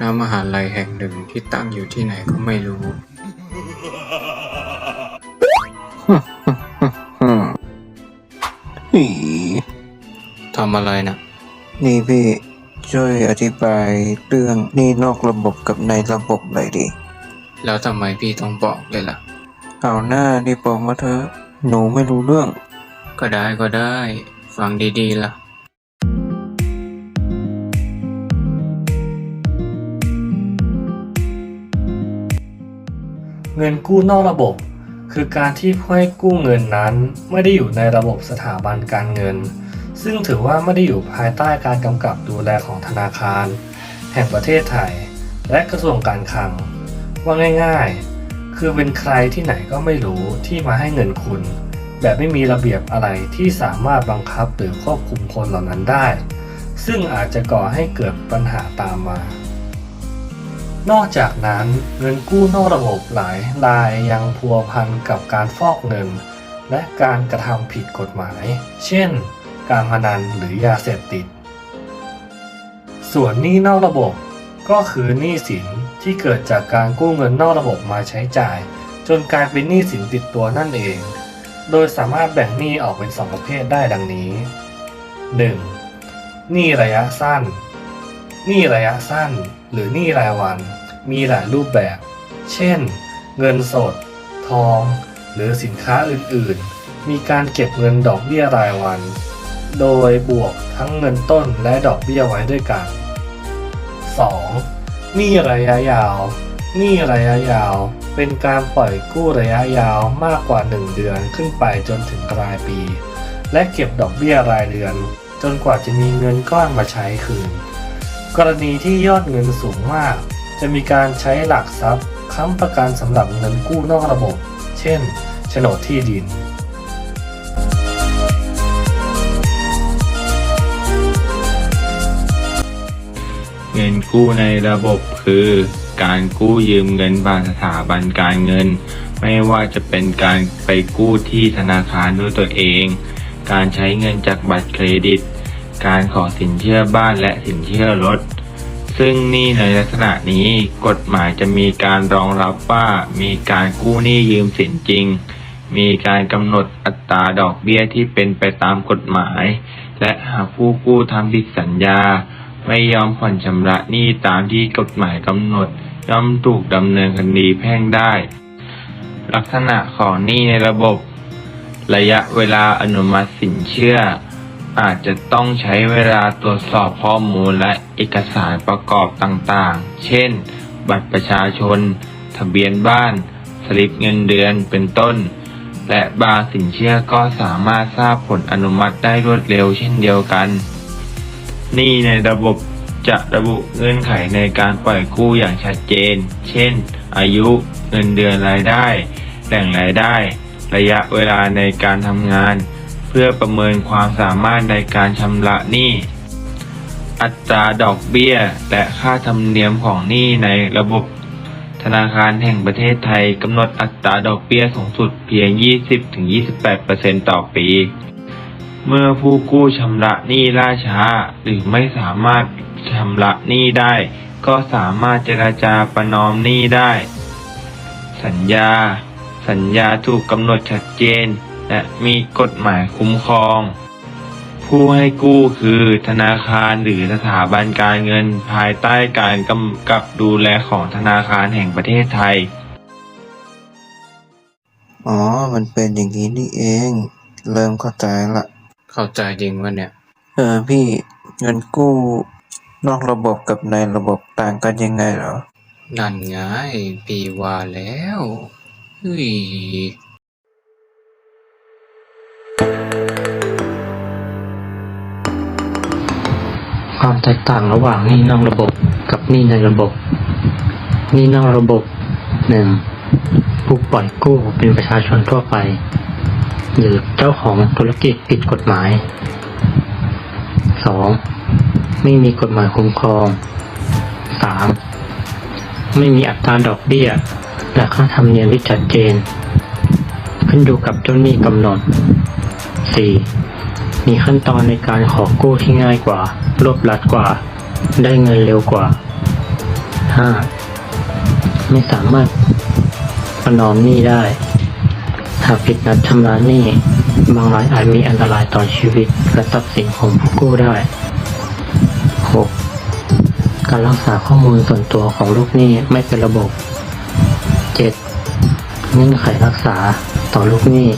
ณมหาลัยแห่งหนึ่งที่ตั้งอยู่ที่ไหนก็ไม่รู้ อีทำอะไรนะนี่พี่ ช่วยอธิบายเรื่องหนี่นอกระบบกับในระบบหน่อยดิ แล้วทำไมพี่ต้องบอกเลยล่ะ เอาหน้าดิบอกมาเถอะหนูไม่รู้เรื่อง ก็ได้ก็ได้ ฟังดีๆล่ะ เงินกู้นอกระบบ คือการที่ผู้ให้กู้เงินนั้น ไม่ได้อยู่ในระบบสถาบันการเงิน ซึ่งถือว่าไม่ได้อยู่ภายใต้การกำกับดูแลของธนาคาร แห่งประเทศไทย และกระทรวงการคลัง ว่าง่ายๆ คือเป็นใครที่ไหนก็ไม่รู้ที่มาให้เงินคุณ แบบไม่มีระเบียบอะไรที่สามารถบังคับหรือควบคุมคนเหล่านั้นได้ ซึ่งอาจจะก่อให้เกิดปัญหาตามมา นอกจากนั้นเงินกู้นอกระบบหลายรายยังพัวพันกับการฟอกเงิน และการกระทำผิดกฎหมาย เช่น การพนันหรือยาเสพติด ส่วนหนี้นอกระบบ ก็คือหนี้สินที่เกิดจากการกู้เงินนอกระบบมาใช้จ่าย จนกลายเป็นหนี้สินติดตัวนั่นเอง โดยสามารถแบ่งหนี้ออกเป็นสองประเภทได้ดังนี้ 1. หนี้ระยะสั้น หนี้ระยะสั้น หรือหนี้รายวัน มีหลายรูปแบบ เช่น เงินสด ทอง หรือสินค้าอื่นๆ มีการเก็บเงินดอกเบี้ยรายวัน โดยบวกทั้งเงินต้นและดอกเบี้ยไว้ด้วยกัน 2. หนี้ระยะยาว หนี้ระยะยาว เป็นการปล่อยกู้ระยะยาวมากกว่า 1 เดือนขึ้นไปจนถึงปลายปี และเก็บดอกเบี้ยรายเดือน จนกว่าจะมีเงินก้อนมาใช้คืน กรณีที่ยอดเงินสูงมาก จะมีการใช้หลักทรัพย์ค้ำประกันสำหรับเงินกู้นอกระบบ เช่นโฉนดที่ดินเงินกู้ในระบบคือการกู้ยืมเงินผ่านสถาบันการเงิน ไม่ว่าจะเป็นการไปกู้ที่ธนาคารด้วยตัวเอง การใช้เงินจากบัตรเครดิต การขอสินเชื่อบ้านและสินเชื่อรถ ซึ่งหนี่ในลักษณะนี้กฎหมายจะมีการรองรับว่ามีการกู้หนี้ยืมสินจริง มีการกำหนดอัตราดอกเบี้ยที่เป็นไปตามกฎหมาย และหากผู้กู้ทำผิดสัญญา ไม่ยอมผ่อนชำระหนี้ตามที่กฎหมายกำหนดย่อมถูกดำเนินคดีแพ่งได้ ลักษณะของหนี้ในระบบ ระยะเวลาอนุมัติสินเชื่อ อาจจะต้องใช้เวลาตรวจสอบข้อมูลและเอกสารประกอบต่างๆ เช่น บัตรประชาชน ทะเบียนบ้าน สลิปเงินเดือน เป็นต้น และบางสินเชื่อก็สามารถทราบผลอนุมัติได้รวดเร็วเช่นเดียวกัน นี้ในระบบจะระบุเงื่อนไขในการปล่อยกู้อย่างชัดเจน เช่น อายุ เงินเดือนรายได้ แหล่งรายได้ ระยะเวลาในการทำงาน พื่อประเมินความสามารถในการชำระหนี้ อัตราดอกเบี้ย และค่าธรรมเนียมของหนี้ในระบบธนาคารแห่งประเทศไทยกำหนดอัตราดอกเบี้ยสูงสุดเพียง 20-28%ต่อปี เมื่อผู้กู้ชำระหนี้ล่าช้า หรือไม่สามารถชำระหนี้ได้ ก็สามารถเจราจาประนอมหนี้ได้ สัญญา สัญญาถูกกำหนดชัดเจน และมีกฎหมายคุ้มครอง ผู้ให้กู้คือธนาคารหรือสถาบันการเงินภายใต้การกำกับดูแลของธนาคารแห่งประเทศไทย อ๋อ มันเป็นอย่างนี้นี่เอง เริ่มเข้าใจละ เข้าใจจริงวะเนี่ย เออพี่เงินกู้ นอกระบบกับในระบบต่างกันยังไงเหรอ นั่นไง พี่ว่าแล้วเฮ้ย ความแตกต่างระหว่างหนี้นอกระบบกับหนี้ในระบบหนี้นอกระบบหนึ่งผู้ปล่อยกู้เป็นประชาชนทั่วไป หรือเจ้าของธุรกิจผิดกฎหมายสองไม่มีกฎหมายคุ้มครองสามไม่มีอัตราดอกเบี้ย และค่าธรรมเนียมที่ชัดเจน ขึ้นอยู่กับเจ้าหนี้กำหนดสี่ มีขั้นตอนในการขอกู้ที่ง่ายกว่า รวบรัดกว่า ได้เงินเร็วกว่าห้าไม่สามารถประนอมหนี้ได้ หากผิดนัดชำระหนี้ บางรายอาจมีอันตรายต่อชีวิตและทรัพย์สินของผู้กู้ได้ 6. การรักษาข้อมูลส่วนตัวของลูกหนี้ไม่เป็นระบบ 7. เงื่อนไขรักษาต่อลูกหนี้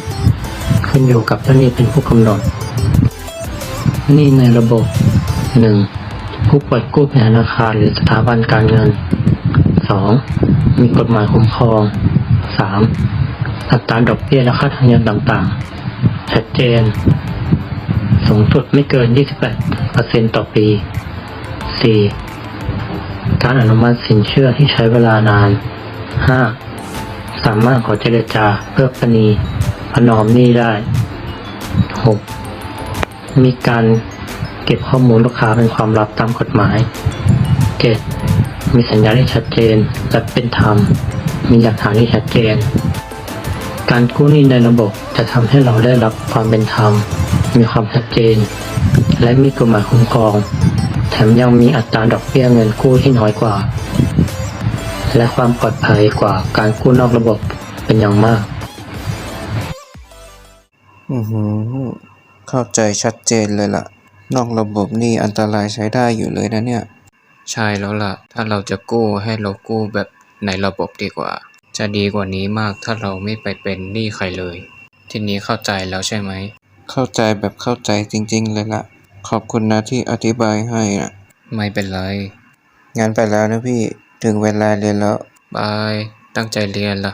ขึ้นอยู่กับเจ้าหนี้เป็นผู้กำหนด หนี้ในระบบ 1. ผู้ปล่อยกู้เป็นธนาคารหรือสถาบันการเงิน 2. มีกฎหมายคุ้มครอง 3. อัตราดอกเบี้ยและค่าธรรมเนียมต่างๆ ชัดเจน สูงสุดไม่เกิน 28%ต่อปี 4. การอนุมัติสินเชื่อที่ใช้เวลานาน 5. สามารถขอเจรจาเพื่อประนีประนอมหนี้ได้ 6. มีการเก็บข้อมูลลูกค้าเป็นความลับตามกฎหมาย 7. มีสัญญาที่ชัดเจนและเป็นธรรม มีหลักฐานที่ชัดเจน การกู้หนี้ในระบบจะทำให้เราได้รับความเป็นธรรม มีความชัดเจน และมีกฎหมายคุ้มครอง แถมยังมีอัตราดอกเบี้ยเงินกู้ที่น้อยกว่า และความปลอดภัยกว่าการกู้นอกระบบเป็นอย่างมาก อือหือ เข้าใจชัดเจนเลยล่ะ นอกระบบนี่อันตรายใช้ได้อยู่เลยนะเนี่ย ใช่แล้วล่ะ ถ้าเราจะกู้ให้เรากู้แบบในระบบดีกว่า จะดีกว่านี้มากถ้าเราไม่ไปเป็นหนี้ใครเลย ทีนี้เข้าใจแล้วใช่ไหม เข้าใจแบบเข้าใจจริงๆเลยล่ะ ขอบคุณนะที่อธิบายให้นะไม่เป็นไรงั้นไปแล้วนะพี่ ถึงเวลาเรียนแล้ว บาย ตั้งใจเรียนล่ะ